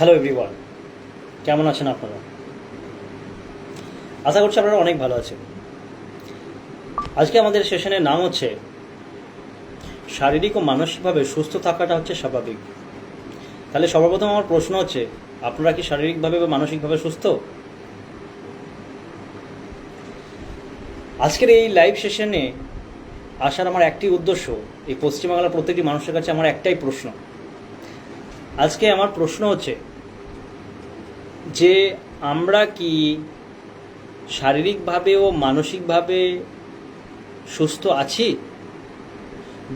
Hello everyone কেমন আছেন আপনারা? আশা করছি আপনারা অনেক ভালো আছেন। আজকে আমাদের সেশনের নাম হচ্ছে, শারীরিক ও মানসিকভাবে সুস্থ থাকাটা হচ্ছে স্বাভাবিক। তাহলে সর্বপ্রথম আমার প্রশ্ন হচ্ছে, আপনারা কি শারীরিকভাবে বা মানসিকভাবে সুস্থ? আজকের এই লাইভ সেশনে আসার আমার একটি উদ্দেশ্য, এই পশ্চিমবাংলার প্রত্যেকটি মানুষের কাছে আমার একটাই প্রশ্ন। আজকে আমার প্রশ্ন হচ্ছে যে আমরা কি শারীরিকভাবে ও মানসিকভাবে সুস্থ আছি?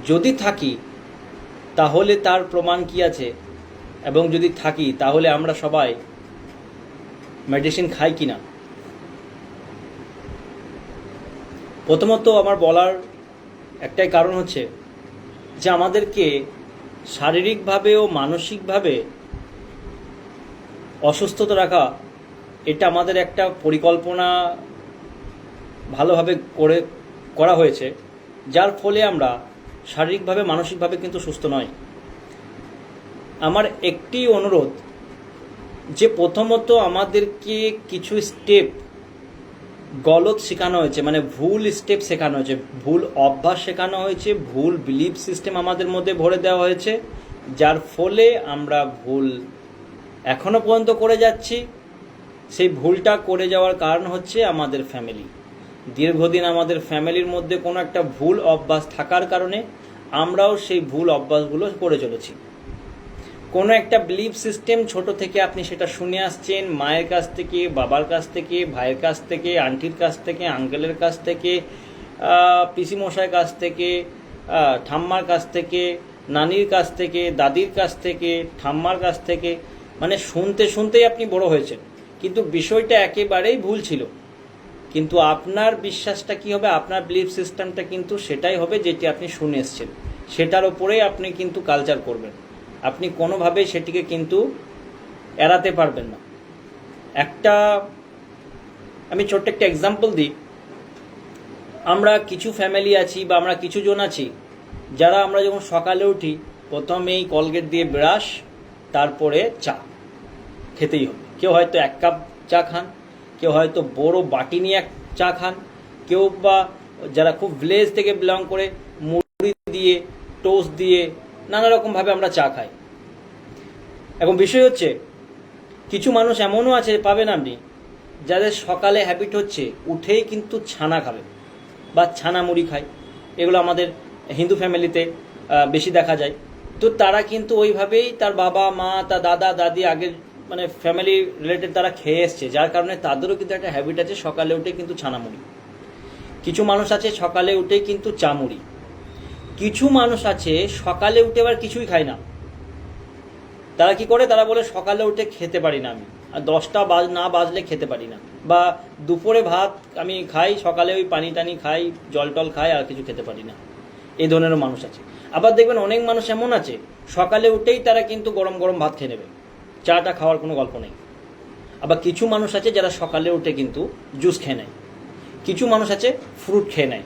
যদি থাকি, তাহলে তার প্রমাণ কি আছে? এবং যদি থাকি, তাহলে আমরা সবাই মেডিসিন খাই কি না? প্রথমত আমার বলার একটাই কারণ হচ্ছে যে আমাদেরকে শারীরিকভাবে ও মানসিকভাবে অসুস্থতা রাখা, এটা আমাদের একটা পরিকল্পনা ভালোভাবে করে, করা হয়েছে, যার ফলে আমরা শারীরিকভাবে, মানসিকভাবে কিন্তু সুস্থ নয় আমার একটি অনুরোধ, যে প্রথমত আমাদেরকে কিছু স্টেপ গলত শেখানো হয়েছে মানে ভুল স্টেপ শেখানো হয়েছে, ভুল অভ্যাস শেখানো হয়েছে, ভুল বিলিফ সিস্টেম আমাদের মধ্যে ভরে দেওয়া হয়েছে, যার ফলে আমরা ভুল এখনও পর্যন্ত করে যাচ্ছি সেই ভুলটা করে যাওয়ার কারণ হচ্ছে আমাদের ফ্যামিলি দীর্ঘদিন আমাদের ফ্যামিলির মধ্যে কোনো একটা ভুল অভ্যাস থাকার কারণে আমরাও সেই ভুল অভ্যাসগুলো করে চলেছি কোনো একটা বিলিফ সিস্টেম ছোট থেকে আপনি সেটা শুনে আসছেন মায়ের কাছ থেকে বাবার কাছ থেকে ভাইয়ের কাছ থেকে আন্টির কাছ থেকে আঙ্কেলের কাছ থেকে পিসি মশাইয়ের কাছ থেকে ঠাম্মার কাছ থেকে নানির কাছ থেকে দাদির কাছ থেকে ঠাম্মার কাছ থেকে মানে শুনতে শুনতেই আপনি বড় হয়েছেন। কিন্তু বিষয়টা একেবারেই ভুল ছিল। কিন্তু আপনার বিশ্বাসটা কি হবে, আপনার বিলিফ সিস্টেমটা কিন্তু সেটাই হবে যেটি আপনি শুনে এসছেন। সেটার ওপরেই আপনি কিন্তু কালচার করবেন। আপনি কোনোভাবেই সেটিকে কিন্তু এড়াতে পারবেন না। একটা, আমি ছোট্ট একটা এক্সাম্পল দিই। আমরা কিছু ফ্যামিলি আছি বা আমরা কিছু জন আছি, যারা আমরা যখন সকালে উঠি, প্রথমেই কলগেট দিয়ে ব্রাশ তারপরে চা খেতেই হবে। কেউ হয়তো এক কাপ চা খান, কেউ হয়তো বড় বাটি নিয়ে এক চা খান, কেউ বা যারা খুব ভিলেজ থেকে বিলং করে, মুড়ি দিয়ে টোস্ট দিয়ে নানা রকমভাবে আমরা চা খাই। এখন বিষয় হচ্ছে, কিছু মানুষ এমনও আছে, পাবেন আপনি, যাদের সকালে হ্যাবিট হচ্ছে উঠেই কিন্তু ছানা খাবে বা ছানা মুড়ি খায়। এগুলো আমাদের হিন্দু ফ্যামিলিতে বেশি দেখা যায়। তো তারা কিন্তু ওইভাবেই তার বাবা, মা, তার দাদা, দাদি, আগের মানে ফ্যামিলি রিলেটেড তারা খেয়ে এসছে। যার কারণে তাদেরও কিন্তু একটা হ্যাবিট আছে, সকালে উঠে কিন্তু ছানামুড়ি। কিছু মানুষ আছে সকালে উঠে কিন্তু চামুড়ি। কিছু মানুষ আছে সকালে উঠে আবার কিছুই খায় না। তারা কি করে? তারা বলে, সকালে উঠে খেতে পারি না আমি। আর দশটা বাজ, না বাজলে খেতে পারি না। বা, দুপুরে ভাত আমি খাই, সকালে ওই পানি টানি খাই জল টল খাই, আর কিছু খেতে পারি না। এই ধরনেরও মানুষ আছে। আবার দেখবেন অনেক মানুষ এমন আছে, সকালে উঠেই তারা কিন্তু গরম গরম ভাত খেয়ে নেবে। চাটা খাওয়ার কোনো গল্প নেই। আবার কিছু মানুষ আছে যারা সকালে উঠে কিন্তু জুস খেয়ে নেয়। কিছু মানুষ আছে ফ্রুট খেয়ে নেয়।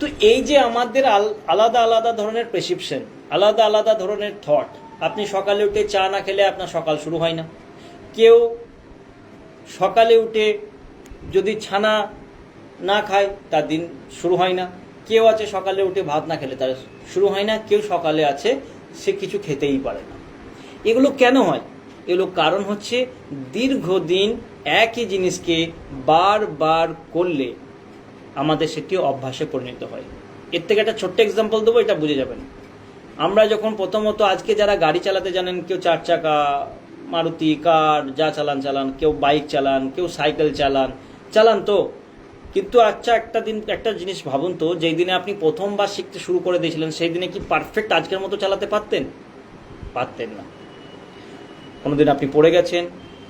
তো এই যে আমাদের আল- আলাদা আলাদা ধরনের প্রেসক্রিপশন আলাদা আলাদা ধরনের থট আপনি সকালে উঠে চা না খেলে আপনার সকাল শুরু হয় না। কেউ সকালে উঠে যদি ছানা না খায়, তার দিন শুরু হয় না। কেউ আছে সকালে উঠে ভাত না খেলে, তার শুরু হয় না, কেউ সকালে আছে, সে কিছু খেতেই পারে না। এগুলো কেন হয়? এগুলো কারণ হচ্ছে দীর্ঘদিন একই জিনিসকে বারবার করলে আমাদের সেটি অভ্যাসে পরিণত হয়। এর থেকে একটা ছোট্ট এক্সাম্পল দেবো, এটা বুঝে যাবেন। আমরা যখন প্রথমত আজকে যারা গাড়ি চালাতে জানেন, কেউ চার চাকা, মারুতি, কার, যা চালান চালান, কেউ বাইক চালান, কেউ সাইকেল চালান চালান তো কিন্তু আচ্ছা একটা দিন, একটা জিনিস ভাবুন তো, যেই দিনে আপনি প্রথমবার শিখতে শুরু করে দিয়েছিলেন, সেই দিনে কি পারফেক্ট আজকের মতো চালাতে পারতেন? পারতেন না। কোনোদিন আপনি পড়ে গেছেন,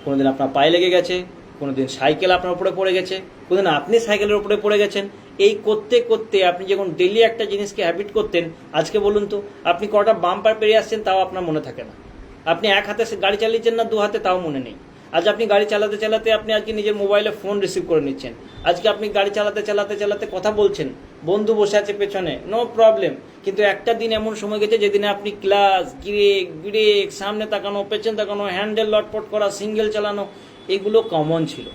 কোনোদিন আপনার পায়ে লেগে গেছে, কোনোদিন সাইকেল আপনার উপরে পড়ে গেছে, কোনোদিন আপনি সাইকেলের উপরে পড়ে গেছেন। এই করতে করতে আপনি যখন ডেলি একটা জিনিসকে হ্যাবিট করতেন, আজকে বলুন তো, আপনি কটা বাম্পার পেরিয়ে আসছেন, তাও আপনার মনে থাকে না। আপনি এক হাতে গাড়ি চালিয়েছেন না, দু হাতে, তাও মনে নেই। আজ আপনি গাড়ি চালাতে চালাতে আপনি আজকে নিজের মোবাইলে ফোন রিসিভ করে নিচ্ছেন। আজকে আপনি গাড়ি চালাতে চালাতে চালাতে কথা বলছেন। বন্ধু বসে আছে পেছনে। নো প্রবলেম কিন্তু একটা দিন এমন সময় গেছে যেদিনে আপনি ক্লাস ব্রেক ব্রেক সামনে তাকানো, পেছন তাকানো হ্যান্ডেল লটপট করা সিঙ্গেল চালানো, এগুলো কমন ছিল।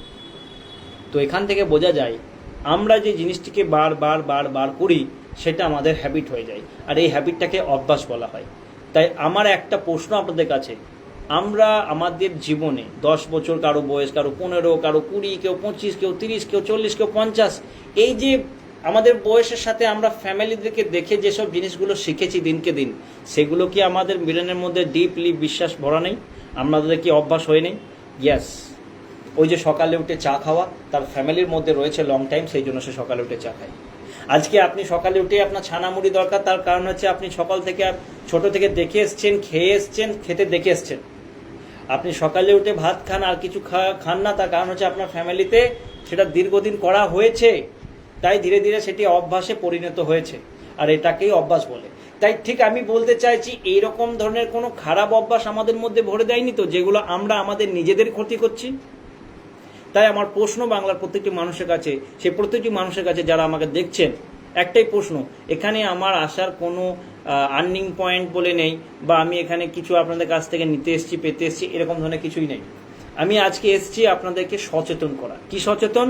তো এখান থেকে বোঝা যায়, আমরা যে জিনিসটিকে বার বার বার বার করি, সেটা আমাদের হ্যাবিট হয়ে যায়। আর এই হ্যাবিটটাকে অভ্যাস বলা হয়। তাই আমার একটা প্রশ্ন আপনাদের কাছে আমরা আমাদের জীবনে দশ বছর, কারও বয়স, কারও পনেরো, কারও কুড়ি, কেউ পঁচিশ, কেউ তিরিশ, কেউ চল্লিশ, কেউ পঞ্চাশ, এই যে আমাদের বয়সের সাথে আমরা ফ্যামিলিদেরকে দেখে যেসব জিনিসগুলো শিখেছি দিনকে দিন, সেগুলো কি আমাদের মিলনের মধ্যে ডিপলি বিশ্বাস ভরা নেই? আমাদের কি অভ্যাস হয়ে নেই? ইয়াস ওই যে সকালে উঠে চা খাওয়া, তার ফ্যামিলির মধ্যে রয়েছে লং টাইম সেই জন্য সে সকালে উঠে চা খায়। আজকে আপনি সকালে উঠে আপনার ছানা মুড়ি দরকার, তার কারণ হচ্ছে আপনি সকাল থেকে ছোট থেকে দেখে এসছেন, খেয়ে এসছেন, খেতে দেখে এসছেন। আপনি সকালে উঠে ভাত খান, আর কিছু খান না, তার কারণ হচ্ছে আপনার ফ্যামিলিতে সেটা দীর্ঘদিন করা হয়েছে, তাই ধীরে ধীরে সেটি অভ্যাসে পরিণত হয়েছে, আর এটাকেই অভ্যাস বলে। তাই ঠিক আমি বলতে চাইছি, এইরকম ধরনের কোনো খারাপ অভ্যাস আমাদের মধ্যে ভরে দেয়নি তো, যেগুলো আমরা আমাদের নিজেদের ক্ষতি করছি? তাই আমার প্রশ্ন বাংলার প্রত্যেকটি মানুষের কাছে সেই প্রত্যেকটি মানুষের কাছে যারা আমাকে দেখছেন একটাই প্রশ্ন, এখানে আমার আসার কোনো আর্নিং পয়েন্ট বলে নেই বা আমি এখানে কিছু আপনাদের কাছ থেকে নিতে এসেছি, পেতে এসেছি, এরকম ধরনের কিছুই নেই। আমি আজকে এসেছি আপনাদেরকে সচেতন করা। কি সচেতন?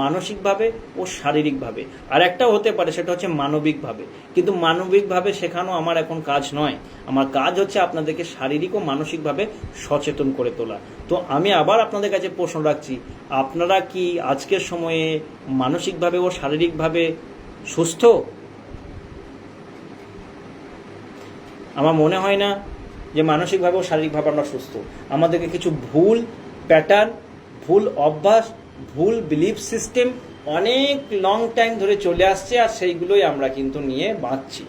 মানসিকভাবে ও শারীরিকভাবে। আর একটাও হতে পারে, সেটা হচ্ছে মানবিকভাবে। কিন্তু মানবিকভাবে শেখানো আমার এখন কাজ নয়। আমার কাজ হচ্ছে আপনাদেরকে শারীরিক ও মানসিকভাবে সচেতন করে তোলা। তো আমি আবার আপনাদের কাছে প্রশ্ন রাখছি, আপনারা কি আজকের সময়ে মানসিকভাবে ও শারীরিকভাবে সুস্থ? আমার মনে হয় না যে মানসিকভাবে ও শারীরিকভাবে আমরা সুস্থ। আমাদেরকে কিছু ভুল প্যাটার্ন ভুল অভ্যাস, ভুল বিলিফ সিস্টেম অনেক লং টাইম ধরে চলে আসছে আর সেইগুলোই আমরা কিন্তু নিয়ে বাঁচছি।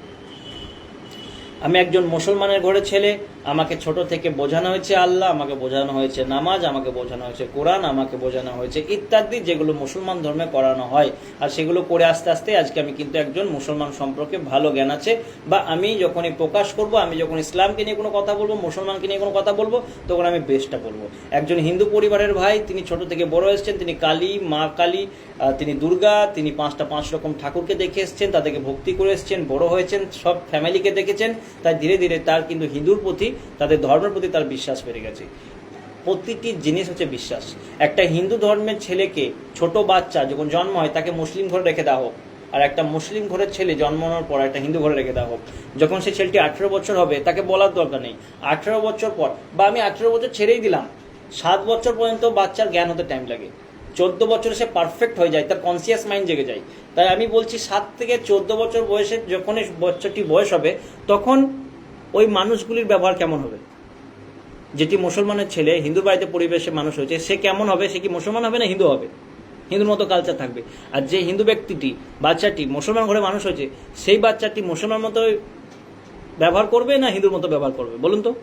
আমি একজন মুসলমানের ঘরে ছেলে আমাকে ছোট থেকে বোঝানো হয়েছে আল্লাহ, আমাকে বোঝানো হয়েছে নামাজ, আমাকে বোঝানো হয়েছে কোরআন, আমাকে বোঝানো হয়েছে ইত্যাদি যেগুলো মুসলমান ধর্মে করানো হয়। আর সেগুলো করে আস্তে আস্তে আজকে আমি কিন্তু একজন মুসলমান সম্পর্কে ভালো জ্ঞান আছে। বা আমি যখনই প্রকাশ করব, আমি যখন ইসলামকে নিয়ে কোনো কথা বলব, মুসলমানকে নিয়ে কোনো কথা বলব, তখন আমি বেস্টটা বলব। একজন হিন্দু পরিবারের ভাই, তিনি ছোট থেকে বড় এসেছেন, তিনি কালী, মা কালী তিনি দুর্গা, তিনি পাঁচটা পাঁচ রকম ঠাকুরকে দেখে এসেছেন, তাদেরকে ভক্তি করে এসেছেন, বড় হয়েছেন, সব ফ্যামিলিকে দেখেছেন। তাই ধীরে ধীরে তার কিন্তু হিন্দুর প্রতি তাদের ধর্মের প্রতি তার বিশ্বাস বেড়ে গেছে। প্রতিটি জিনিস হচ্ছে বিশ্বাস। একটা হিন্দু ধর্মের ছেলেকে ছোট বাচ্চা যখন জন্ম হয়, তাকে মুসলিম ঘরে রেখে দেওয়া হোক, আর একটা মুসলিম ঘরের ছেলে জন্মানোর পর একটা হিন্দু ঘরে রেখে দেওয়া হোক, যখন সে ছেলেটি আঠেরো বছর হবে, তাকে বলার দরকার নেই। আঠেরো বছর পর, বা আমি আঠেরো বছর ছেড়েই দিলাম, সাত বছর পর্যন্ত বাচ্চার জ্ঞান হতে টাইম লাগে। চোদ্দ বছরে সে পারফেক্ট হয়ে যায়, তার কনসিয়াস মাইন্ড জেগে যায়। তাই আমি বলছি, সাত থেকে চোদ্দ বছর বয়সে যখন বাচ্চাটি বয়স হবে, তখন ওই মানুষগুলির ব্যবহার কেমন হবে? যেটি মুসলমানের ছেলে হিন্দু বাড়িতে পরিবেশে মানুষ হয়েছে, সে কেমন হবে? সে কি মুসলমান হবে না হিন্দু হবে? হিন্দুর মতো কালচার থাকবে। আর যে হিন্দু ব্যক্তিটি, বাচ্চাটি মুসলমান ঘরে মানুষ হয়েছে, সেই বাচ্চাটি মুসলমান মতো ব্যবহার করবে না হিন্দুর মতো ব্যবহার করবে? বলুন তো।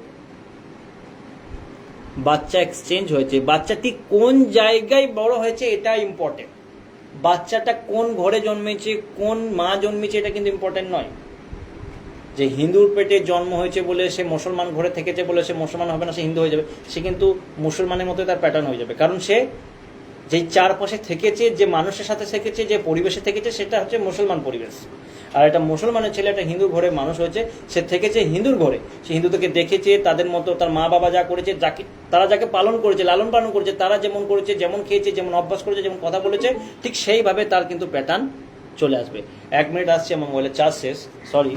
বাচ্চা এক্সচেঞ্জ হয়েছে। বাচ্চাটি কোন জায়গায় বড় হয়েছে এটা ইম্পর্টেন্ট বাচ্চাটা কোন ঘরে জন্মেছে, কোন মা জন্মেছে এটা কিন্তু ইম্পর্টেন্ট নয়। যে হিন্দুর পেটে জন্ম হয়েছে বলে সে মুসলমান ঘরে থেকেছে বলে সে মুসলমান হবে না, সে হিন্দু হয়ে যাবে। সে কিন্তু মুসলমানের মতো তার প্যাটার্ন হয়ে যাবে। কারণ সে যেই চারপাশে থেকেছে, যে মানুষের সাথে থেকেছে, যে পরিবেশে থেকেছে, সেটা হচ্ছে মুসলমান পরিবেশ। আর একটা মুসলমানের ছেলে, একটা হিন্দু ঘরে মানুষ হয়েছে, সে থেকেছে হিন্দুর ঘরে। সে হিন্দুদেরকে দেখেছে, তাদের মতো তার মা বাবা যা করেছে, যাকে তারা যাকে পালন করেছে, লালন পালন করেছে, তারা যেমন করেছে, যেমন খেয়েছে, যেমন অভ্যাস করেছে, যেমন কথা বলেছে, ঠিক সেইভাবে তার কিন্তু প্যাটার্ন চলে আসবে। এক মিনিট আসছে, আমার মোবাইলের চার্জ শেষ। সরি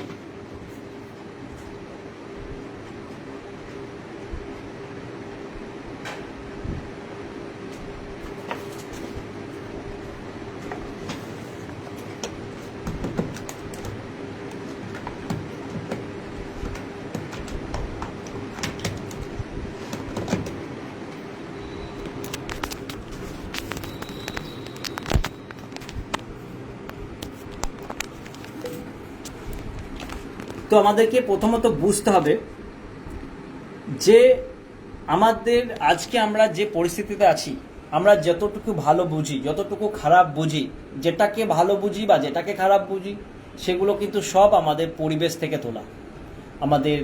আমাদেরকে প্রথমত বুঝতে হবে যে আমাদের আজকে আমরা যে পরিস্থিতিতে আছি, আমরা যতটুকু ভালো বুঝি, যতটুকু খারাপ বুঝি, যেটাকে ভালো বুঝি বা যেটাকে খারাপ বুঝি, সেগুলো কিন্তু সব আমাদের পরিবেশ থেকে তোলা, আমাদের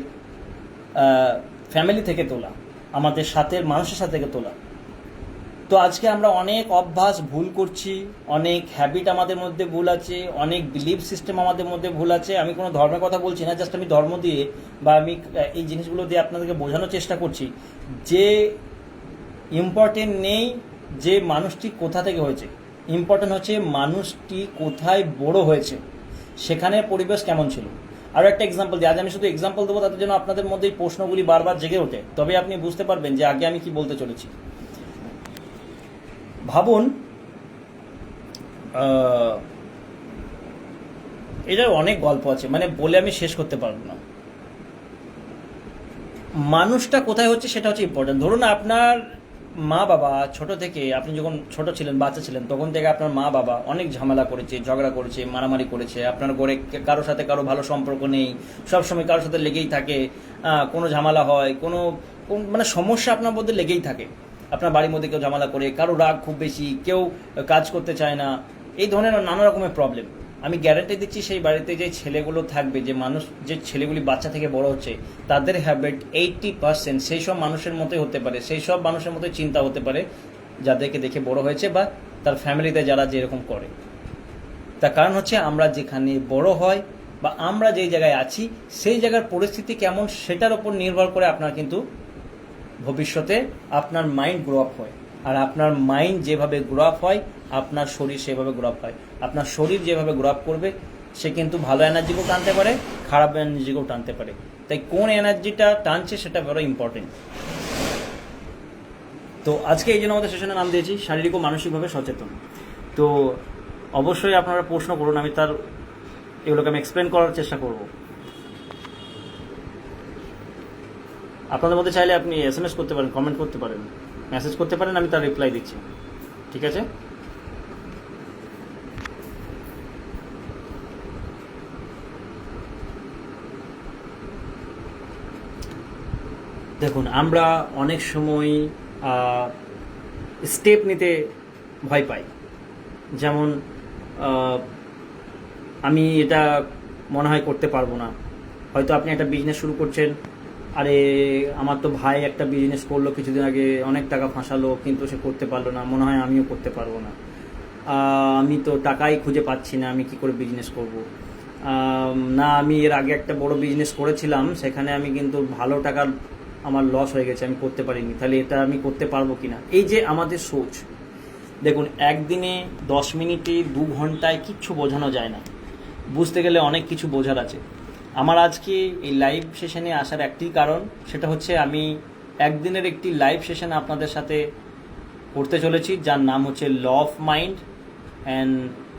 ফ্যামিলি থেকে তোলা, আমাদের সাথে মানুষের সাথে তোলা। তো আজকে আমরা অনেক অভ্যাস ভুল করছি, অনেক হ্যাবিট আমাদের মধ্যে ভুল আছে, অনেক বিলিভ সিস্টেম আমাদের মধ্যে ভুল আছে। আমি কোনো ধর্মের কথা বলছি না জাস্ট আমি ধর্ম দিয়ে বা আমি এই জিনিসগুলো দিয়ে আপনাদেরকে বোঝানোর চেষ্টা করছি। যে ইম্পর্টেন্ট নেই যে মানুষটি কোথা থেকে হয়েছে। ইম্পর্টেন্ট হচ্ছে মানুষটি কোথায় বড় হয়েছে। সেখানে পরিবেশ কেমন ছিল। আরও একটা এক্সাম্পল দিই আজ আমি শুধু এক্সাম্পল দেবো তাদের জন্য আপনাদের মধ্যে এই প্রশ্নগুলি বারবার জেগে ওঠে। তবে আপনি বুঝতে পারবেন যে আগে আমি কি বলতে চলেছি। ভাবুন এটার অনেক গল্প আছে মানে বলে আমি শেষ করতে পারব না। মানুষটা কোথায় হচ্ছে সেটা হচ্ছে ইম্পর্টেন্ট ধরুন আপনার মা বাবা ছোট থেকে, আপনি যখন ছোট ছিলেন, বাচ্চা ছিলেন, তখন থেকে আপনার মা বাবা অনেক ঝামেলা করেছে, ঝগড়া করেছে, মারামারি করেছে। আপনার ঘরে কারোর সাথে কারও ভালো সম্পর্ক নেই, সবসময় কারোর সাথে লেগেই থাকে কোনো ঝামেলা হয় কোনো মানে সমস্যা আপনার মধ্যে লেগেই থাকে। আপনার বাড়ির মধ্যে কেউ ঝামেলা করে, কারও রাগ খুব বেশি, কেউ কাজ করতে চায় না, এই ধরনের নানা রকমের প্রবলেম আমি গ্যারান্টি দিচ্ছি সেই বাড়িতে যে ছেলেগুলো থাকবে, যে মানুষ, যে ছেলেগুলি বাচ্চা থেকে বড় হচ্ছে, তাদের হ্যাবিট এইটটি পার্সেন্ট সেই সব মানুষের মতোই হতে পারে, সেই সব মানুষের মতোই চিন্তা হতে পারে, যাদেরকে দেখে বড় হয়েছে বা তার ফ্যামিলিতে যারা যেরকম করে। তার কারণ হচ্ছে আমরা যেখানে বড় হয় বা আমরা যেই জায়গায় আছি, সেই জায়গার পরিস্থিতি কেমন সেটার উপর নির্ভর করে আপনার কিন্তু ভবিষ্যতে আপনার মাইন্ড গ্রো আপ হয়। আর আপনার মাইন্ড যেভাবে গ্রো আপ হয়, আপনার শরীর সেভাবে গ্রো আপ হয়। আপনার শরীর যেভাবে গ্রো আপ করবে, সে কিন্তু ভালো এনার্জিকেও টানতে পারে, খারাপ এনার্জিকেও টানতে পারে। তাই কোন এনার্জিটা টানছে সেটা বড় ইম্পর্টেন্ট তো আজকে এই জন্য আমাদের সেশনের নাম দিয়েছি, শারীরিক ও মানসিকভাবে সচেতন। তো অবশ্যই আপনারা প্রশ্ন করুন, আমি তার, এগুলোকে আমি এক্সপ্লেন করার চেষ্টা করব। আপনাদের মধ্যে চাইলে আপনি এস এম এস করতে পারেন কমেন্ট করতে পারেন। মেসেজ করতে পারেন, আমি তার রিপ্লাই দিচ্ছি। ঠিক আছে? দেখুন, আমরা অনেক সময় স্টেপ নিতে ভয় পাই। যেমন আমি এটা মনে হয় করতে পারব না। হয়তো আপনি একটা বিজনেস শুরু করছেন আরে, আমার তো ভাই একটা বিজনেস করল কিছুদিন আগে, অনেক টাকা ফাঁসালো, কিন্তু সে করতে পারল না। মনে হয় আমিও করতে পারব না। আমি তো টাকাই খুঁজে পাচ্ছি না, আমি কি করে বিজনেস করব? না, আমি এর আগে একটা বড় বিজনেস করেছিলাম, সেখানে আমি কিন্তু ভালো টাকার আমার লস হয়ে গেছে, আমি করতে পারিনি। তাহলে এটা আমি করতে পারব কি না এই যে আমাদের সোচ, দেখুন, একদিনে দশ মিনিটে দু ঘন্টায় কিচ্ছু বোঝানো যায় না। বুঝতে গেলে অনেক কিছু বোঝার আছে। আমার আজকে এই লাইভ সেশনে আসার একটি কারণ? সেটা হচ্ছে আমি একদিনের একটি লাইভ সেশন আপনাদের সাথে করতে চলেছি, যার নাম হচ্ছে law of mind and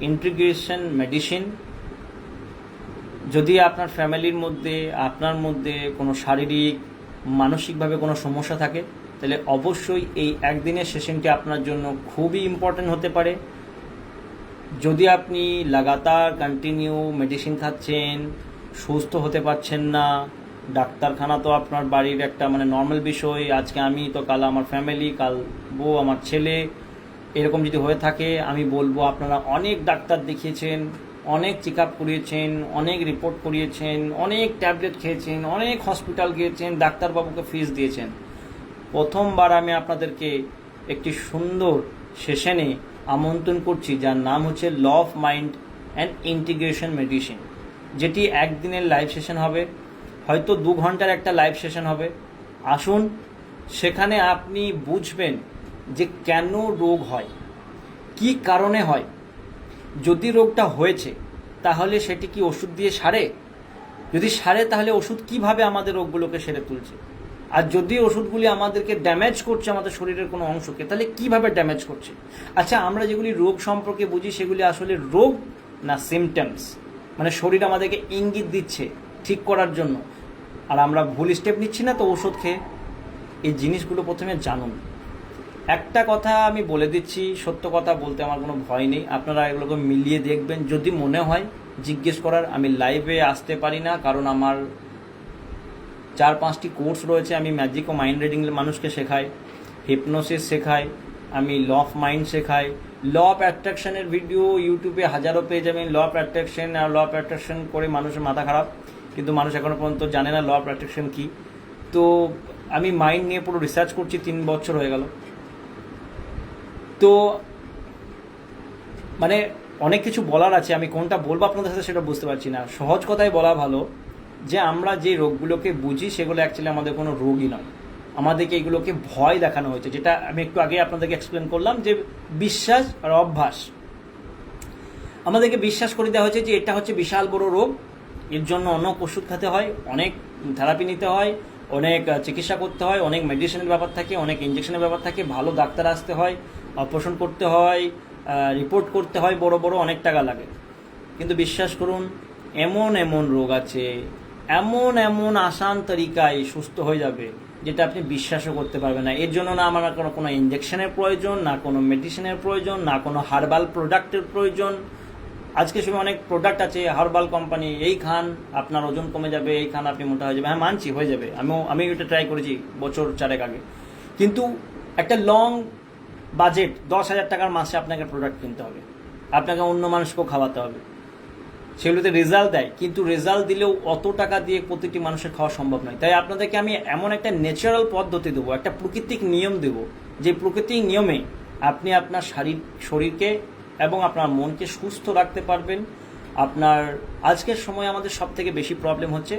integration medicine. যদি আপনার ফ্যামিলির মধ্যে, আপনার মধ্যে কোনো শারীরিক, মানসিকভাবে কোনো সমস্যা থাকে, তাহলে অবশ্যই এই একদিনের সেশনটি আপনার জন্য খুবই ইম্পর্টেন্ট হতে পারে। যদি আপনি লাগাতার কন্টিনিউ মেডিসিন খাচ্ছেন সুস্থ হতে পারছেন না। ডাক্তারখানা তো আপনার বাড়ির একটা মানে নর্মাল বিষয়। আজকে আমি তো কাল আমার ফ্যামিলি কাল বউ, আমার ছেলে। এরকম যদি হয়ে থাকে, আমি বলব আপনারা অনেক ডাক্তার দেখিয়েছেন, অনেক চেক আপ করিয়েছেন, অনেক রিপোর্ট করিয়েছেন, অনেক ট্যাবলেট খেয়েছেন, অনেক হসপিটাল গিয়েছেন, ডাক্তারবাবুকে ফিস দিয়েছেন। প্রথমবার আমি আপনাদেরকে একটি সুন্দর সেশনে আমন্ত্রণ করছি, যার নাম হচ্ছে law of mind and integration medicine যেটি একদিনের লাইভ সেশন হবে, হয়তো দু ঘণ্টার একটা লাইভ সেশন হবে। আসুন, সেখানে আপনি বুঝবেন যে কেন রোগ হয়, কি কারণে হয়। যদি রোগটা হয়েছে, তাহলে সেটি কি ওষুধ দিয়ে সারে? যদি সারে, তাহলে ওষুধ কীভাবে আমাদের রোগগুলোকে সেরে তুলছে? আর যদি ওষুধগুলি আমাদেরকে ড্যামেজ করছে, আমাদের শরীরের কোনো অংশকে, তাহলে কীভাবে ড্যামেজ করছে? আচ্ছা আমরা যেগুলি রোগ সম্পর্কে বুঝি, সেগুলি আসলে রোগ না সিমটমস মানে শরীর আমাদেরকে ইঙ্গিত দিচ্ছে ঠিক করার জন্য। আর আমরা ভুল স্টেপ নিচ্ছি না তো ওষুধ খেয়ে। এই জিনিসগুলো প্রথমে জানুন। একটা কথা আমি বলে দিচ্ছি, সত্য কথা বলতে আমার কোনো ভয় নেই। আপনারা এগুলোকে মিলিয়ে দেখবেন। যদি মনে হয়, জিজ্ঞেস করার, আমি লাইভে আসতে পারি না, কারণ আমার চার পাঁচটি কোর্স রয়েছে। আমি ম্যাজিক ও মাইন্ড রিডিং মানুষকে শেখাই হিপনোসিস শেখাই আমি ল অফ মাইন্ড শেখাই। ল অফ অ্যাট্রাকশনের ভিডিও ইউটিউবে হাজারো পেয়ে যাবেন ল অফ অ্যাট্রাকশন আর ল অফ অ্যাট্রাকশন করে মানুষের মাথা খারাপ, কিন্তু মানুষ এখনও পর্যন্ত জানে না ল অফ অ্যাট্রাকশন কী। তো আমি মাইন্ড নিয়ে পুরো রিসার্চ করছি, তিন বছর হয়ে গেল। তো মানে অনেক কিছু বলার আছে, আমি কোনটা বলব আপনাদের সাথে সেটা বুঝতে পারছি না। সহজ কথায় বলা ভালো যে আমরা যে রোগগুলোকে বুঝি, সেগুলো অ্যাকচুয়ালি আমাদের কোনো রোগই নয়। আমাদেরকে এগুলোকে ভয় দেখানো হয়েছে, যেটা আমি একটু আগে আপনাদেরকে এক্সপ্লেন করলাম যে বিশ্বাস আর অভ্যাস। আমাদেরকে বিশ্বাস করে দেওয়া হয়েছে যে এটা হচ্ছে বিশাল বড় রোগ, এর জন্য অনেক ওষুধ খেতে হয়, অনেক থেরাপি নিতে হয়, অনেক চিকিৎসা করতে হয়, অনেক মেডিসিনের ব্যাপার থাকে, অনেক ইঞ্জেকশনের ব্যাপার থাকে, ভালো ডাক্তার আসতে হয় অপারেশন করতে হয় রিপোর্ট করতে হয়, বড় বড় অনেক টাকা লাগে। কিন্তু বিশ্বাস করুন, এমন এমন রোগ আছে, এমন এমন আসান তরিকায় সুস্থ হয়ে যাবে যেটা আপনি বিশ্বাসও করতে পারবেন না। এর জন্য না আমার কোনো কোনো ইঞ্জেকশনের প্রয়োজন, না কোনো মেডিসিনের প্রয়োজন, না কোনো হার্বাল প্রোডাক্টের প্রয়োজন। আজকে সময় অনেক প্রোডাক্ট আছে হার্বাল কোম্পানি এই খান আপনার ওজন কমে যাবে, এই খান আপনি মোটা হয়ে যাবে হ্যাঁ মানছি, হয়ে যাবে। আমিও আমি এটা ট্রাই করেছি বছর চারেক আগে। কিন্তু একটা লং বাজেট দশ হাজার টাকার মাসে আপনাকে প্রোডাক্ট কিনতে হবে। আপনাকে অন্য মানুষকেও খাওয়াতে হবে। সেগুলোতে রেজাল্ট দেয়, কিন্তু রেজাল্ট দিলেও অত টাকা দিয়ে প্রতিটি মানুষের খাওয়া সম্ভব নয়। তাই আপনাদেরকে আমি এমন একটা ন্যাচারাল পদ্ধতি দেবো, একটা প্রাকৃতিক নিয়ম দেবো, যে প্রাকৃতিক নিয়মে আপনি আপনার শারীর, শরীরকে এবং আপনার মনকে সুস্থ রাখতে পারবেন। আপনার আজকের সময় আমাদের সব থেকে বেশি প্রবলেম হচ্ছে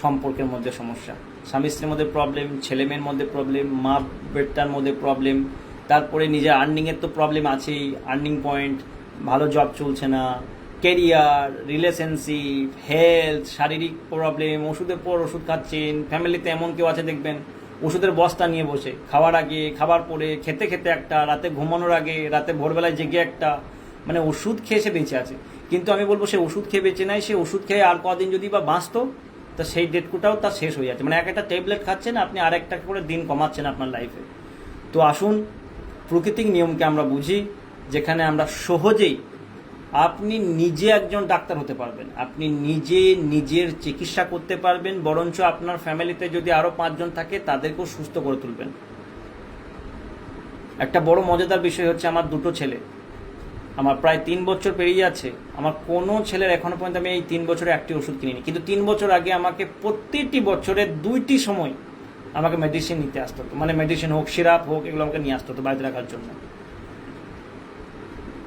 সম্পর্কের মধ্যে সমস্যা। স্বামী স্ত্রীর মধ্যে প্রবলেম ছেলে মেয়ের মধ্যে প্রবলেম মা বেটার মধ্যে প্রবলেম তারপরে নিজের আর্নিংয়ের তো প্রবলেম আছেই আর্নিং পয়েন্ট ভালো জব চলছে না কেরিয়ার রিলেশনশিপ হেলথ শারীরিক প্রবলেম ওষুধের পর ওষুধ খাচ্ছেন ফ্যামিলিতে এমন কেউ আছে দেখবেন, ওষুধের বস্তা নিয়ে বসে, খাওয়ার আগে, খাবার পরে, খেতে খেতে একটা, রাতে ঘুমানোর আগে, রাতে ভোরবেলায় জেগে একটা মানে ওষুধ খেয়ে সে বেঁচে আছে। কিন্তু আমি বলব সে ওষুধ খেয়ে বেঁচে নাই, সে ওষুধ খেয়ে আর কদিন যদি বা বাঁচতো, তা সেই ডেটকুটাও তার শেষ হয়ে যাচ্ছে। মানে এক একটা ট্যাবলেট খাচ্ছেন, আপনি আর একটা করে দিন কমাচ্ছেন আপনার লাইফে তো আসুন, প্রকৃতিক নিয়মকে আমরা বুঝি, যেখানে আমরা সহজেই আপনি নিজে একজন ডাক্তার হতে পারবেন। আপনি নিজে নিজের চিকিৎসা করতে পারবেন, বরঞ্চ আপনার ফ্যামিলিতে যদি আরও পাঁচজন থাকে, তাদেরকেও সুস্থ করে তুলবেন। একটা বড় মজাদার বিষয় হচ্ছে আমার দুটো ছেলে। আমার প্রায় তিন বছর পেরিয়ে যাচ্ছে। আমার কোনো ছেলের এখনও পর্যন্ত আমি এই তিন বছরে একটি ওষুধ কিনিনি। কিন্তু তিন বছর আগে আমাকে প্রত্যেকটি বছরে দুইটি সময় আমাকে মেডিসিন নিতে আসতে মানে মেডিসিন হোক সিরাপ হোক, এগুলো আমাকে নিয়ে আসতে বাড়িতে রাখার জন্য।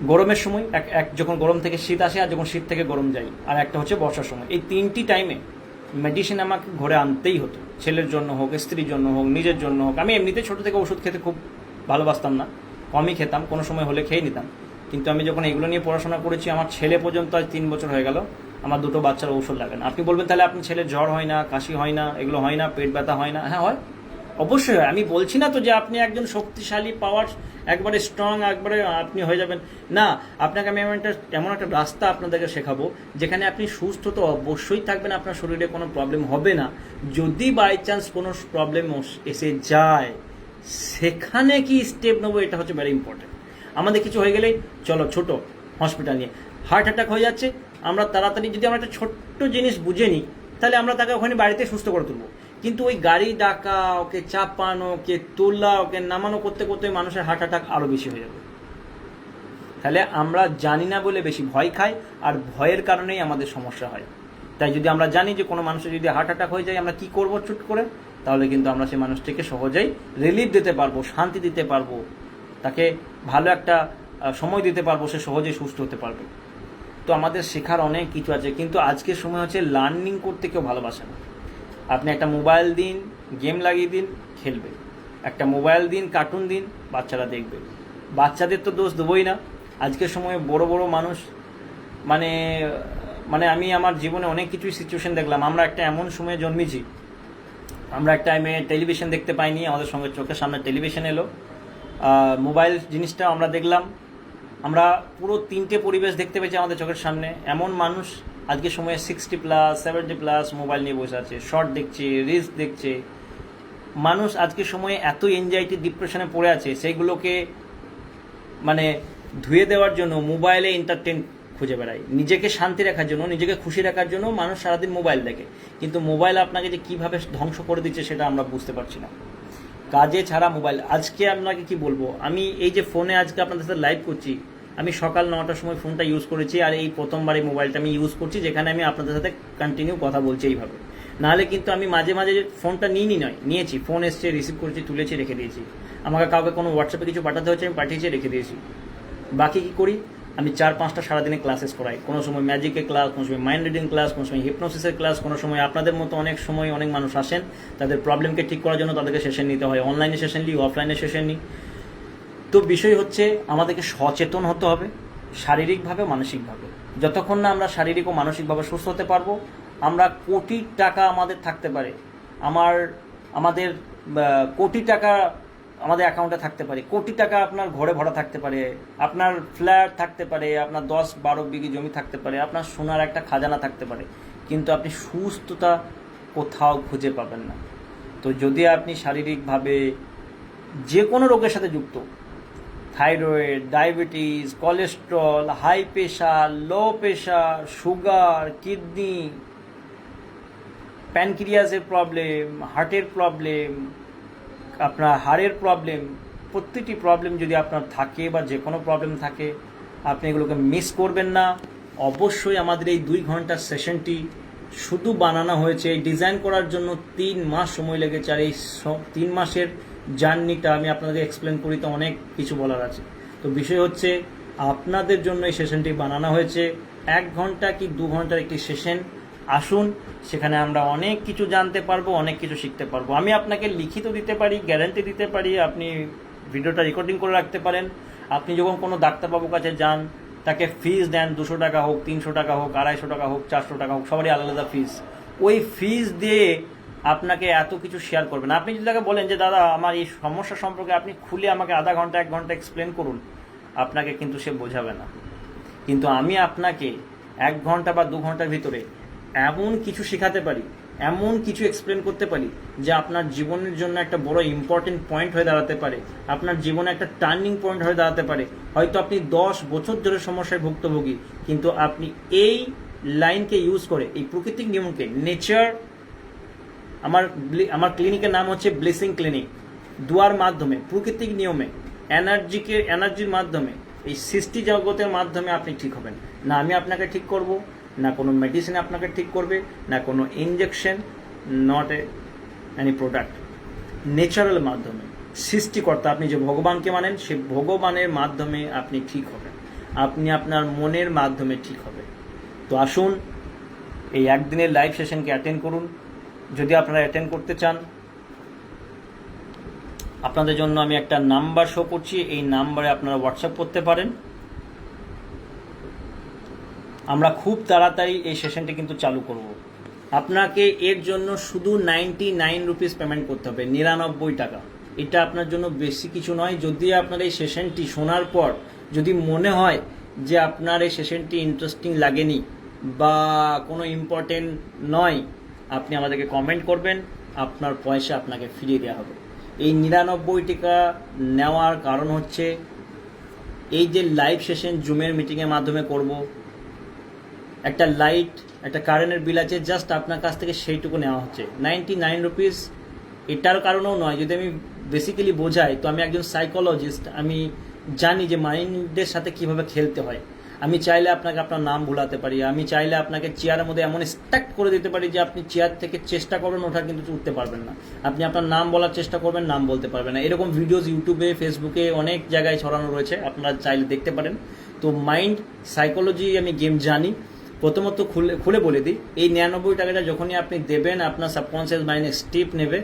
গরমের সময়, এক এক, যখন গরম থেকে শীত আসে আর যখন শীত থেকে গরম যায়, আর একটা হচ্ছে বর্ষার সময়। এই তিনটি টাইমে মেডিসিন আমাকে ঘরে আনতেই হতো। ছেলের জন্য হোক, স্ত্রীর জন্য হোক, নিজের জন্য হোক। আমি এমনিতে ছোট থেকে ওষুধ খেতে খুব ভালোবাসতাম না। কমই খেতাম, কোনো সময় হলে খেয়ে নিতাম। কিন্তু আমি যখন এগুলো নিয়ে পড়াশোনা করেছি, আমার ছেলে পর্যন্ত আজ তিন বছর হয়ে গেল, আমার দুটো বাচ্চার ঔষধ লাগে না। আপনি বলবেন, তাহলে আপনি ছেলের জ্বর হয় না, কাশি হয় না, এগুলো হয় না, পেট ব্যথা হয় না। হ্যাঁ হয়। অবশ্যই, আমি বলছি না তো যে আপনি একজন শক্তিশালী পাওয়ার একবারে স্ট্রং একবারে আপনি হয়ে যাবেন। না, আপনাকে আমি এমন একটা এমন একটা রাস্তা আপনাদেরকে শেখাবো, যেখানে আপনি সুস্থ তো অবশ্যই থাকবেন, আপনার শরীরে কোনো প্রবলেম হবে না। যদি বাই চান্স কোনো প্রবলেম এসে যায়, সেখানে কি স্টেপ নেব, এটা হচ্ছে ভেরি ইম্পর্টেন্ট আমাদের কিছু হয়ে গেলেই, চলো ছোট হসপিটাল নিয়ে। হার্ট অ্যাটাক হয়ে যাচ্ছে, আমরা তাড়াতাড়ি যদি আমরা একটা ছোট্ট জিনিস বুঝে নিই, তাহলে আমরা তাকে ওখানে বাড়িতে সুস্থ করে তুলবো। কিন্তু ওই গাড়ি ডাকা, ওকে চাপানো, ওকে তোলা, ওকে নামানো করতে করতে মানুষের হার্ট অ্যাটাক আরও বেশি হয়ে যাবে। তাহলে আমরা জানি না বলে বেশি ভয় খাই, আর ভয়ের কারণেই আমাদের সমস্যা হয়। তাই যদি আমরা জানি যে কোনো মানুষের যদি হার্ট অ্যাটাক হয়ে যায়, আমরা কি করব চুট করে? তাহলে কিন্তু আমরা সেই মানুষটিকে সহজেই রিলিফ দিতে পারব, শান্তি দিতে পারব। তাকে ভালো একটা সময় দিতে পারব, সে সহজেই সুস্থ হতে পারবে। তো আমাদের শেখার অনেক কিছু আছে, কিন্তু আজকের সময় হচ্ছে লার্নিং করতে কেউ ভালোবাসে না। আপনি একটা মোবাইল দিন, গেম লাগিয়ে দিন, খেলবে। একটা মোবাইল দিন, কার্টুন দিন, বাচ্চারা দেখবে। বাচ্চাদের তো দোষ দেবই না। আজকের সময়ে বড় বড় মানুষ মানে মানে আমি আমার জীবনে অনেক কিছুই সিচুয়েশন দেখলাম। আমরা একটা এমন সময়ে জন্মেছি। আমরা এক টাইমে টেলিভিশন দেখতে পাইনি, আমাদের সঙ্গে চোখের সামনে টেলিভিশন এলো। মোবাইল জিনিসটা আমরা দেখলাম। আমরা পুরো তিনটে পরিবেশ দেখতে পেয়েছি আমাদের চোখের সামনে। এমন মানুষ আজকের সময়ে sixty plus seventy plus mobile নিয়ে বসে আছে শর্ট দেখছে রিলস দেখছে। মানুষ আজকের সময়ে এত এনজাইটি ডিপ্রেশনে পড়ে আছে সেইগুলোকে মানে ধুয়ে দেওয়ার জন্য মোবাইলে এন্টারটেন খুঁজে বেড়ায়। নিজেকে শান্তি রাখার জন্য, নিজেকে খুশি রাখার জন্য মানুষ সারাদিন মোবাইল দেখে। কিন্তু মোবাইল আপনাকে যে কীভাবে ধ্বংস করে দিচ্ছে সেটা আমরা বুঝতে পারছি না। কাজে ছাড়া মোবাইল আজকে আপনাকে কি বলব? আমি এই যে ফোনে আজকে আপনাদের সাথে লাইভ করছি আমি সকাল নটার সময় ফোনটা ইউজ করেছি আর এই প্রথমবার এই মোবাইলটা আমি ইউজ করছি, যেখানে আমি আপনাদের সাথে কন্টিনিউ কথা বলছি এইভাবে। নাহলে কিন্তু আমি মাঝে মাঝে ফোনটা নিইনি নয়, নিয়েছি। ফোন এসছে রিসিভ করেছি, তুলেছি, রেখে দিয়েছি। আমাকে কাউকে কোনো হোয়াটসঅ্যাপে কিছু পাঠাতে হচ্ছে আমি পাঠিয়েছি, রেখে দিয়েছি। বাকি কি করি? আমি চার পাঁচটা সারাদিনে ক্লাসেস করাই। কোনো সময় ম্যাজিকের ক্লাস কোনো সময় মাইন্ড রিডিং ক্লাস কোনো সময় হিপনোসিসের ক্লাস কোনো সময় আপনাদের মতো অনেক সময় অনেক মানুষ আসেন, তাদের প্রবলেমকে ঠিক করার জন্য তাদেরকে সেশন নিতে হয়। অনলাইনে সেশন নিই অফলাইনে সেশন নিই। তো বিষয় হচ্ছে আমাদেরকে সচেতন হতে হবে, শারীরিকভাবে, মানসিকভাবে। যতক্ষণ না আমরা শারীরিক ও মানসিকভাবে সুস্থ হতে পারব, আমরা কোটি টাকা আমাদের থাকতে পারে। আমার, আমাদের কোটি টাকা আমাদের অ্যাকাউন্টে থাকতে পারে। কোটি টাকা আপনার ঘরে ভরা থাকতে পারে, আপনার ফ্ল্যাট থাকতে পারে, আপনার দশ বারো বিঘি জমি থাকতে পারে, আপনার সোনার একটা খাজানা থাকতে পারে। কিন্তু আপনি সুস্থতা কোথাও খুঁজে পাবেন না। তো যদি আপনি শারীরিকভাবে যে কোনো রোগের সাথে যুক্ত thyroid diabetes cholesterol high pressure low pressure sugar kidney প্যানক্রিয়াসের problem হার্টের প্রবলেম আপনার হাড়ের প্রবলেম প্রত্যেকটি প্রবলেম যদি আপনার থাকে বা যে কোনো প্রবলেম থাকে, আপনি এগুলোকে মিস করবেন না। অবশ্যই আমাদের এই দুই ঘণ্টার সেশনটি শুধু বানানো হয়েছে। ডিজাইন করার জন্য তিন মাস সময় লেগেছে আর এই তিন মাসের জার্নিটা আমি আপনাদের এক্সপ্লেন করি, তো অনেক কিছু বলার আছে। তো বিষয় হচ্ছে, আপনাদের জন্য এই সেশনটি বানানো হয়েছে। এক ঘণ্টা কি দু ঘণ্টার একটি সেশন আসুন, সেখানে আমরা অনেক কিছু জানতে পারব, অনেক কিছু শিখতে পারব। আমি আপনাকে লিখিত দিতে পারি গ্যারান্টি দিতে পারি, আপনি ভিডিওটা রেকর্ডিং করে রাখতে পারেন। আপনি যখন কোনো ডাক্তারবাবুর কাছে যান, তাকে ফিজ দেন দুশো টাকা হোক, তিনশো টাকা হোক, আড়াইশো টাকা হোক, চারশো টাকা হোক, সবারই আলাদা ফিস ওই ফিজ দিয়ে আপনাকে এত কিছু শেয়ার করবেন আপনি যদি তাকে বলেন যে, দাদা, আমার এই সমস্যা সম্পর্কে আপনি খুলে আমাকে আধা ঘণ্টা, এক ঘণ্টা এক্সপ্লেন করুন, আপনাকে কিন্তু সে বোঝাবে না। কিন্তু আমি আপনাকে এক ঘণ্টা বা দু ঘণ্টার ভিতরে এমন কিছু শেখাতে পারি, এমন কিছু এক্সপ্লেন করতে পারি, যে আপনার জীবনের জন্য একটা বড় ইম্পর্টেন্ট পয়েন্ট হয়ে দাঁড়াতে পারে, আপনার জীবনে একটা টার্নিং পয়েন্ট হয়ে দাঁড়াতে পারে। হয়তো আপনি দশ বছর ধরে সমস্যায় ভুক্তভোগী, কিন্তু আপনি এই লাইনকে ইউজ করে, এই প্রাকৃতিক নিয়মকে নেচার আমার আমার ক্লিনিকের নাম হচ্ছে ব্লেসিং ক্লিনিক দুয়ার মাধ্যমে, প্রাকৃতিক নিয়মে এনার্জিকে এনার্জির মাধ্যমে, এই সৃষ্টি জগতের মাধ্যমে আপনি ঠিক হবেন। না আমি আপনাকে ঠিক করব, না কোনো মেডিসিন আপনাকে ঠিক করবে, না কোনো injection not a any product natural মাধ্যমে, সৃষ্টিকর্তা, আপনি যে ভগবানকে মানেন, সে ভগবানের মাধ্যমে আপনি ঠিক হবেন। আপনি আপনার মনের মাধ্যমে ঠিক হবে তো আসুন, এই একদিনের লাইভ সেশনকে অ্যাটেন্ড করুন। যদি আপনারা অ্যাটেন্ড করতে চান, আপনাদের জন্য আমি একটা নাম্বার শো করছি। এই নাম্বারে আপনারা হোয়াটসঅ্যাপ করতে পারেন। আমরা খুব তাড়াতাড়ি এই সেশনটি কিন্তু চালু করব। আপনাকে এর জন্য শুধু নাইনটি নাইন রুপিস পেমেন্ট করতে হবে, নিরানব্বই টাকা। এটা আপনার জন্য বেশি কিছু নয়। যদি আপনার এই সেশনটি শোনার পর যদি মনে হয় যে আপনার এই সেশনটি ইন্টারেস্টিং লাগেনি বা কোনো ইম্পর্টেন্ট নয় আপনি আমাদেরকে কমেন্ট করবেন, আপনার পয়সা আপনাকে ফিরিয়ে দেওয়া হবে। এই নিরানব্বই টাকা নেওয়ার কারণ হচ্ছে, এই যে লাইভ সেশন জুমের মিটিংয়ের মাধ্যমে করব, একটা লাইট একটা কারেন্টের বিল আছে জাস্ট আপনার কাছ থেকে সেইটুকু নেওয়া হচ্ছে। নাইনটি নাইন রুপিস এটার কারণেও নয়, যদি আমি বেসিক্যালি বোঝাই, তো আমি একজন সাইকোলজিস্ট আমি জানি যে মাইন্ডের সাথে কীভাবে খেলতে হয়। আমি চাইলে আপনাকে আপনার নাম ভুলাতে পারি, আমি চাইলে আপনাকে চেয়ারের মধ্যে এমন স্ট্যাক করে দিতে পারি যে আপনি চেয়ার থেকে চেষ্টা করবেন ওঠা কিন্তু উঠতে পারবেন না। আপনি আপনার নাম বলার চেষ্টা করবেন, নাম বলতে পারবেন না। এরকম ভিডিওস ইউটিউবে ফেসবুকে অনেক জায়গায় ছড়ানো রয়েছে, আপনারা চাইলে দেখতে পারেন। তো মাইন্ড সাইকোলজি আমি গেম জানি। প্রথমত খুলে খুলে বলে দিই, এই নিরানব্বই টাকাটা যখনই আপনি দেবেন, আপনার সাবকনসিয়াস মাইন্ডে স্টেপ নেবে,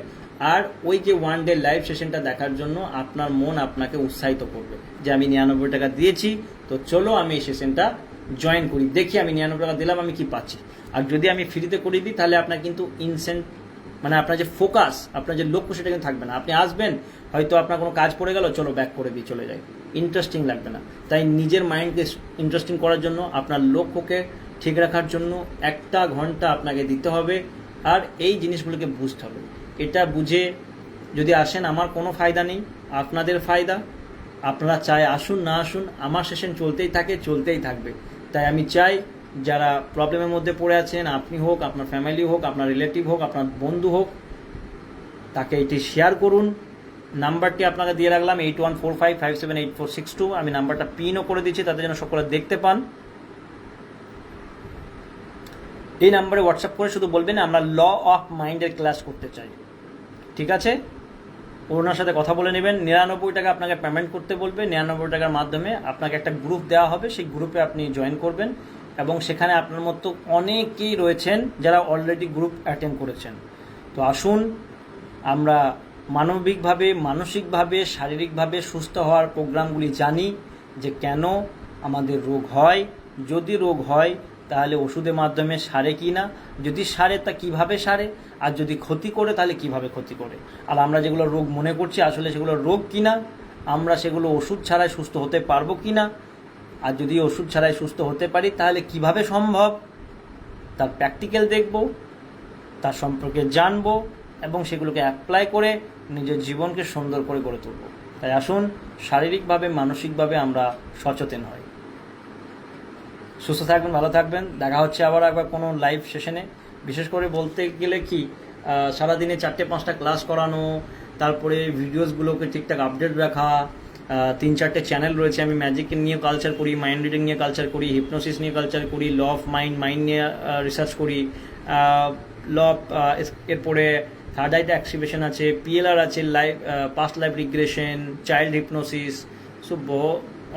আর ওই যে ওয়ান ডে লাইভ সেশনটা দেখার জন্য আপনার মন আপনাকে উৎসাহিত করবে যে আমি নিরানব্বই টাকা দিয়েছি তো চলো আমি এই সেশনটা জয়েন করি। দেখি আমি নিরানব্বই টাকা দিলাম, আমি কি পাচ্ছি। আর যদি আমি ফ্রিতে করে দিই, তাহলে আপনার কিন্তু ইনসেন্ট মানে আপনার যে ফোকাস আপনার যে লক্ষ্য, সেটা কিন্তু থাকবে না। আপনি আসবেন, হয়তো আপনার কোনো কাজ পড়ে গেল, চলো ব্যাক করে দিই, চলে যাই। ইন্টারেস্টিং লাগবে না। তাই নিজের মাইন্ডকে ইন্টারেস্টিং করার জন্য, আপনার লক্ষ্যকে ঠিক রাখার জন্য একটা ঘণ্টা আপনাকে দিতে হবে। আর এই জিনিসগুলোকে বুঝতে হবে। এটা বুঝে যদি আসেন, আমার কোনো ফায়দা নেই, আপনাদের ফায়দা। আপনারা চাই আসুন, না আসুন, আমার সেশন চলতেই থাকে, চলতেই থাকবে। তাই আমি চাই যারা প্রবলেমের মধ্যে পড়ে আছেন, আপনি হোক, আপনার ফ্যামিলি হোক, আপনার রিলেটিভ হোক, আপনার বন্ধু হোক, তাকে এটি শেয়ার করুন। নাম্বারটি আপনাকে দিয়ে রাখলাম eight one four five five seven eight four six two আমি নাম্বারটা পিনও করে দিচ্ছি তাদের যেন সকলে দেখতে পান। এই নাম্বারে হোয়াটসঅ্যাপ করে শুধু বলবেন, আমরা ল অফ মাইন্ডের ক্লাস করতে চাই। ঠিক আছে? ওনার সাথে কথা বলে নেবেন। নিরানব্বই টাকা আপনাকে পেমেন্ট করতে বলবে। নিরানব্বই টাকার মাধ্যমে আপনাকে একটা গ্রুপ দেওয়া হবে। সেই গ্রুপে আপনি জয়েন করবেন এবং সেখানে আপনার মতো অনেকেই রয়েছেন যারা অলরেডি গ্রুপ অ্যাটেন্ড করেছেন। তো আসুন, আমরা মানবিকভাবে, মানসিকভাবে, শারীরিকভাবে সুস্থ হওয়ার প্রোগ্রামগুলি জানি যে কেন আমাদের রোগ হয়। যদি রোগ হয় তাহলে ওষুধের মাধ্যমে সারে কি না? যদি সারে, তা কীভাবে সারে? আর যদি ক্ষতি করে, তাহলে কীভাবে ক্ষতি করে? আর আমরা যেগুলো রোগ মনে করছি, আসলে সেগুলো রোগ কি না? আমরা সেগুলো ওষুধ ছাড়াই সুস্থ হতে পারব কিনা আর যদি ওষুধ ছাড়াই সুস্থ হতে পারি, তাহলে কীভাবে সম্ভব? তার প্র্যাকটিক্যাল দেখব, তার সম্পর্কে জানব, এবং সেগুলোকে অ্যাপ্লাই করে নিজের জীবনকে সুন্দর করে গড়ে তুলব। তাই আসুন, শারীরিকভাবে, মানসিকভাবে আমরা সচেতন হই। সুস্থ থাকবেন, ভালো থাকবেন। দেখা হচ্ছে আবার একবার কোনো লাইভ সেশনে বিশেষ করে বলতে গেলে কি সারাদিনে চারটে, পাঁচটা ক্লাস করানো, তারপরে ভিডিওসগুলোকে ঠিকঠাক আপডেট রাখা তিন, চারটে চ্যানেল রয়েছে। আমি ম্যাজিক নিয়ে কালচার করি মাইন্ড রিডিং নিয়ে কালচার করি হিপনোসিস নিয়ে কালচার করি ল অফ মাইন্ড মাইন্ড নিয়ে রিসার্চ করি। ল অফ এরপরে থার্ড আইতে অ্যাক্সিবেশন আছে পিএলআর আছে live past life regression child hypnosis so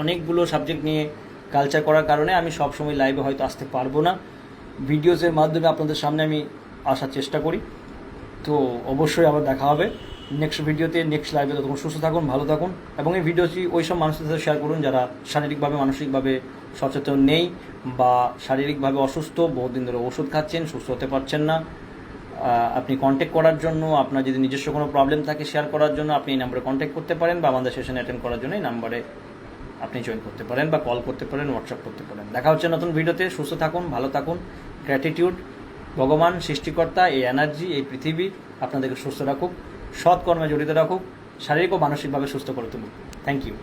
অনেকগুলো সাবজেক্ট নিয়ে কালচার করার কারণে আমি সবসময় লাইভে হয়তো আসতে পারব না। ভিডিওসের মাধ্যমে আপনাদের সামনে আমি আসার চেষ্টা করি। তো অবশ্যই আবার দেখা হবে। নেক্সট ভিডিওতে নেক্সট লাইভে তখন সুস্থ থাকুন, ভালো থাকুন এবং এই ভিডিওটি ওই সব মানুষদের সাথে শেয়ার করুন যারা শারীরিকভাবে, মানসিকভাবে সচেতন নেই বা শারীরিকভাবে অসুস্থ, বহুদিন ধরে ওষুধ খাচ্ছেন, সুস্থ হতে পারছেন না। আপনি কন্ট্যাক্ট করার জন্য, আপনার যদি নিজস্ব কোনো প্রবলেম থাকে শেয়ার করার জন্য, আপনি এই নাম্বারে কন্ট্যাক্ট করতে পারেন বা আমাদের সেশন অ্যাটেন্ড করার জন্য এই নাম্বারে আপনি জয়েন করতে পারেন বা কল করতে পারেন হোয়াটসঅ্যাপ করতে পারেন। দেখা হচ্ছে নতুন ভিডিওতে। সুস্থ থাকুন, ভালো থাকুন। গ্র্যাটিটিউড ভগবান, সৃষ্টিকর্তা, এই এনার্জি এই পৃথিবী আপনাদেরকে সুস্থ রাখুক সৎকর্মে জড়িত রাখুক, শারীরিক ও মানসিকভাবে সুস্থ করে তুলুক। Thank you